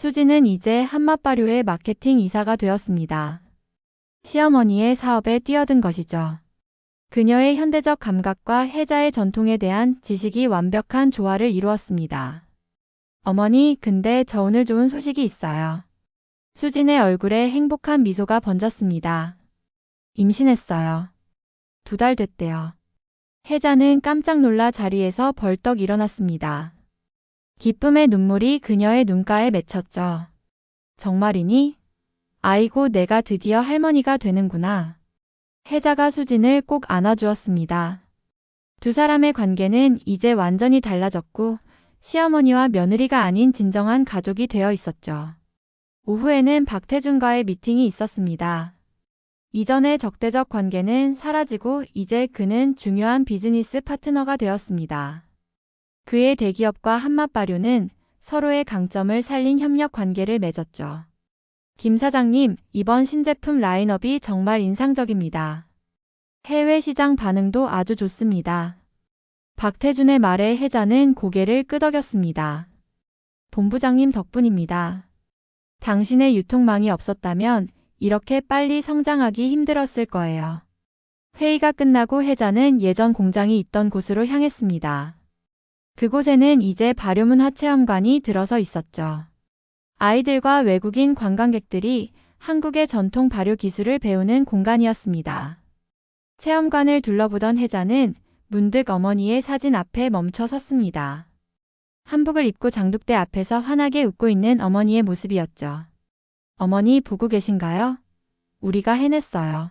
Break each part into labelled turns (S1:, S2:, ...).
S1: 수지는 이제 한맛발효의 마케팅 이사가 되었습니다. 시어머니의 사업에 뛰어든 것이죠. 그녀의 현대적 감각과 해자의 전통에 대한 지식이 완벽한 조화를 이루었습니다. 어머니, 근데 저 오늘 좋은 소식이 있어요. 수진의 얼굴에 행복한 미소가 번졌습니다. 임신했어요. 두 달 됐대요. 혜자는 깜짝 놀라 자리에서 벌떡 일어났습니다. 기쁨의 눈물이 그녀의 눈가에 맺혔죠. 정말이니? 아이고, 내가 드디어 할머니가 되는구나. 혜자가 수진을 꼭 안아주었습니다. 두 사람의 관계는 이제 완전히 달라졌고, 시어머니와 며느리가 아닌 진정한 가족이 되어 있었죠. 오후에는 박태준과의 미팅이 있었습니다. 이전의 적대적 관계는 사라지고 이제 그는 중요한 비즈니스 파트너가 되었습니다. 그의 대기업과 한맛발효는 서로의 강점을 살린 협력 관계를 맺었죠. 김 사장님, 이번 신제품 라인업이 정말 인상적입니다. 해외 시장 반응도 아주 좋습니다. 박태준의 말에 혜자는 고개를 끄덕였습니다. 본부장님 덕분입니다. 당신의 유통망이 없었다면 이렇게 빨리 성장하기 힘들었을 거예요. 회의가 끝나고 혜자는 예전 공장이 있던 곳으로 향했습니다. 그곳에는 이제 발효문화 체험관이 들어서 있었죠. 아이들과 외국인 관광객들이 한국의 전통 발효 기술을 배우는 공간이었습니다. 체험관을 둘러보던 혜자는 문득 어머니의 사진 앞에 멈춰 섰습니다. 한복을 입고 장독대 앞에서 환하게 웃고 있는 어머니의 모습이었죠. 어머니 보고 계신가요? 우리가 해냈어요.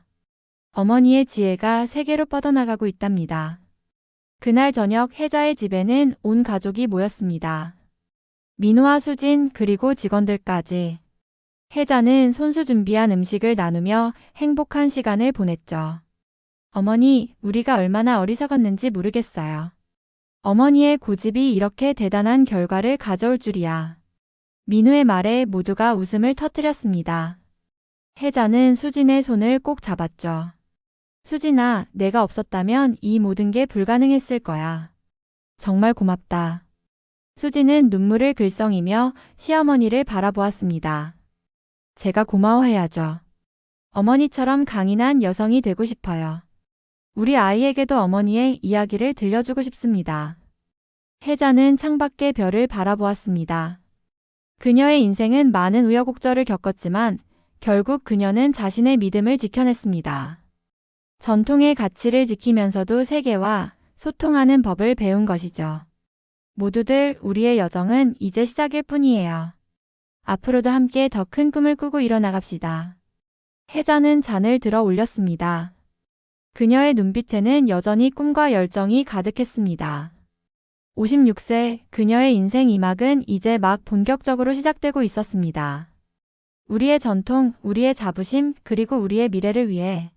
S1: 어머니의 지혜가 세계로 뻗어나가고 있답니다. 그날 저녁 혜자의 집에는 온 가족이 모였습니다. 민호와 수진 그리고 직원들까지. 혜자는 손수 준비한 음식을 나누며 행복한 시간을 보냈죠. 어머니, 우리가 얼마나 어리석었는지 모르겠어요. 어머니의 고집이 이렇게 대단한 결과를 가져올 줄이야. 민우의 말에 모두가 웃음을 터뜨렸습니다. 혜자는 수진의 손을 꼭 잡았죠. 수진아, 내가 없었다면 이 모든 게 불가능했을 거야. 정말 고맙다. 수진은 눈물을 글썽이며 시어머니를 바라보았습니다. 제가 고마워해야죠. 어머니처럼 강인한 여성이 되고 싶어요. 우리 아이에게도 어머니의 이야기를 들려주고 싶습니다. 혜자는 창밖의 별을 바라보았습니다. 그녀의 인생은 많은 우여곡절을 겪었지만 결국 그녀는 자신의 믿음을 지켜냈습니다. 전통의 가치를 지키면서도 세계와 소통하는 법을 배운 것이죠. 모두들 우리의 여정은 이제 시작일 뿐이에요. 앞으로도 함께 더 큰 꿈을 꾸고 일어나갑시다. 혜자는 잔을 들어 올렸습니다. 그녀의 눈빛에는 여전히 꿈과 열정이 가득했습니다. 56세 그녀의 인생 2막은 이제 막 본격적으로 시작되고 있었습니다. 우리의 전통, 우리의 자부심, 그리고 우리의 미래를 위해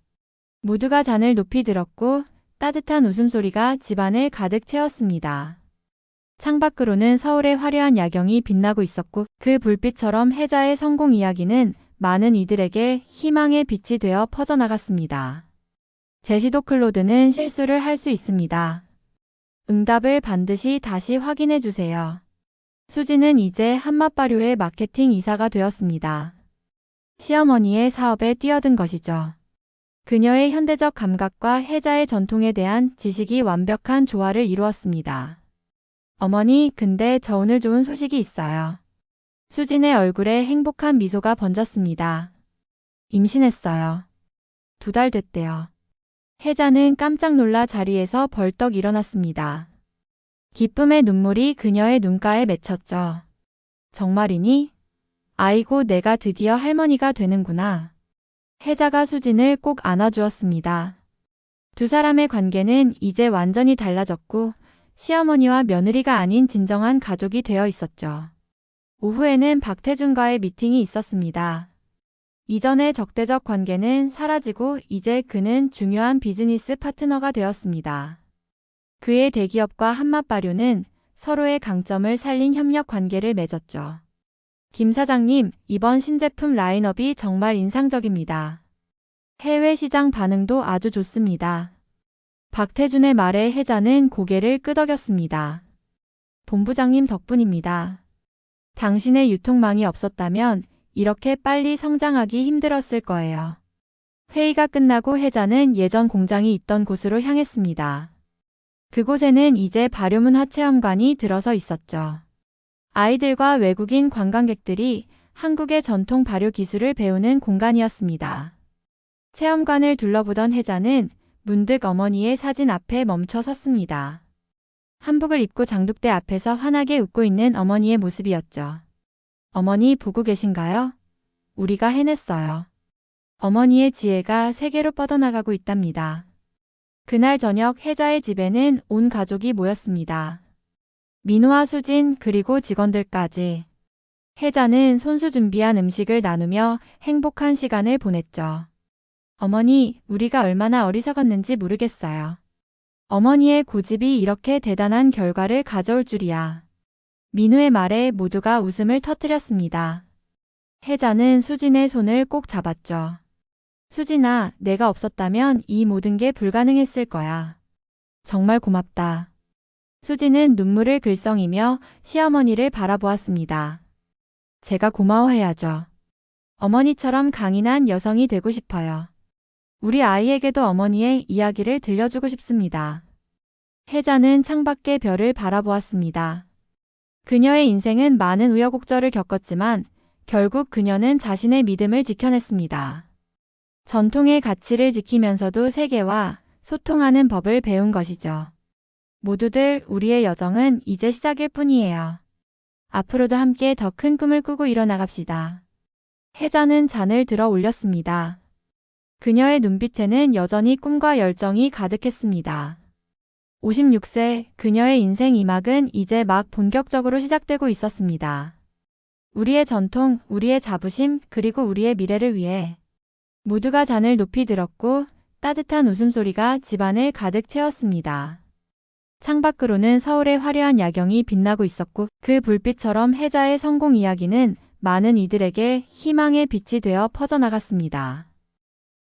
S1: 모두가 잔을 높이 들었고 따뜻한 웃음소리가 집안을 가득 채웠습니다. 창밖으로는 서울의 화려한 야경이 빛나고 있었고 그 불빛처럼 해자의 성공 이야기는 많은 이들에게 희망의 빛이 되어 퍼져나갔습니다. 제시도 클로드는 실수를 할 수 있습니다. 응답을 반드시 다시 확인해 주세요. 수지는 이제 한맛발효의 마케팅 이사가 되었습니다. 시어머니의 사업에 뛰어든 것이죠. 그녀의 현대적 감각과 해자의 전통에 대한 지식이 완벽한 조화를 이루었습니다. 어머니, 근데 저 오늘 좋은 소식이 있어요. 수진의 얼굴에 행복한 미소가 번졌습니다. 임신했어요. 두 달 됐대요. 혜자는 깜짝 놀라 자리에서 벌떡 일어났습니다. 기쁨의 눈물이 그녀의 눈가에 맺혔죠. 정말이니? 아이고, 내가 드디어 할머니가 되는구나. 혜자가 수진을 꼭 안아주었습니다. 두 사람의 관계는 이제 완전히 달라졌고, 시어머니와 며느리가 아닌 진정한 가족이 되어 있었죠. 오후에는 박태준과의 미팅이 있었습니다. 이전의 적대적 관계는 사라지고 이제 그는 중요한 비즈니스 파트너가 되었습니다. 그의 대기업과 한맛발효는 서로의 강점을 살린 협력 관계를 맺었죠. 김 사장님, 이번 신제품 라인업이 정말 인상적입니다. 해외 시장 반응도 아주 좋습니다. 박태준의 말에 혜자는 고개를 끄덕였습니다. 본부장님 덕분입니다. 당신의 유통망이 없었다면 이렇게 빨리 성장하기 힘들었을 거예요. 회의가 끝나고 혜자는 예전 공장이 있던 곳으로 향했습니다. 그곳에는 이제 발효문 화 체험관이 들어서 있었죠. 아이들과 외국인 관광객들이 한국의 전통 발효 기술을 배우는 공간이었습니다. 체험관을 둘러보던 혜자는 문득 어머니의 사진 앞에 멈춰 섰습니다. 한복을 입고 장독대 앞에서 환하게 웃고 있는 어머니의 모습이었죠. 어머니 보고 계신가요? 우리가 해냈어요. 어머니의 지혜가 세계로 뻗어나가고 있답니다. 그날 저녁 혜자의 집에는 온 가족이 모였습니다. 민호와 수진 그리고 직원들까지. 혜자는 손수 준비한 음식을 나누며 행복한 시간을 보냈죠. 어머니, 우리가 얼마나 어리석었는지 모르겠어요. 어머니의 고집이 이렇게 대단한 결과를 가져올 줄이야. 민우의 말에 모두가 웃음을 터뜨렸습니다. 혜자는 수진의 손을 꼭 잡았죠. 수진아, 내가 없었다면 이 모든 게 불가능했을 거야. 정말 고맙다. 수진은 눈물을 글썽이며 시어머니를 바라보았습니다. 제가 고마워해야죠. 어머니처럼 강인한 여성이 되고 싶어요. 우리 아이에게도 어머니의 이야기를 들려주고 싶습니다. 혜자는 창밖의 별을 바라보았습니다. 그녀의 인생은 많은 우여곡절을 겪었지만 결국 그녀는 자신의 믿음을 지켜냈습니다. 전통의 가치를 지키면서도 세계와 소통하는 법을 배운 것이죠. 모두들 우리의 여정은 이제 시작일 뿐이에요. 앞으로도 함께 더 큰 꿈을 꾸고 일어나갑시다. 혜자는 잔을 들어 올렸습니다. 그녀의 눈빛에는 여전히 꿈과 열정이 가득했습니다. 56세 그녀의 인생 이막은 이제 막 본격적으로 시작되고 있었습니다. 우리의 전통, 우리의 자부심, 그리고 우리의 미래를 위해 모두가 잔을 높이 들었고 따뜻한 웃음소리가 집안을 가득 채웠습니다. 창밖으로는 서울의 화려한 야경이 빛나고 있었고 그 불빛처럼 혜자의 성공 이야기는 많은 이들에게 희망의 빛이 되어 퍼져나갔습니다.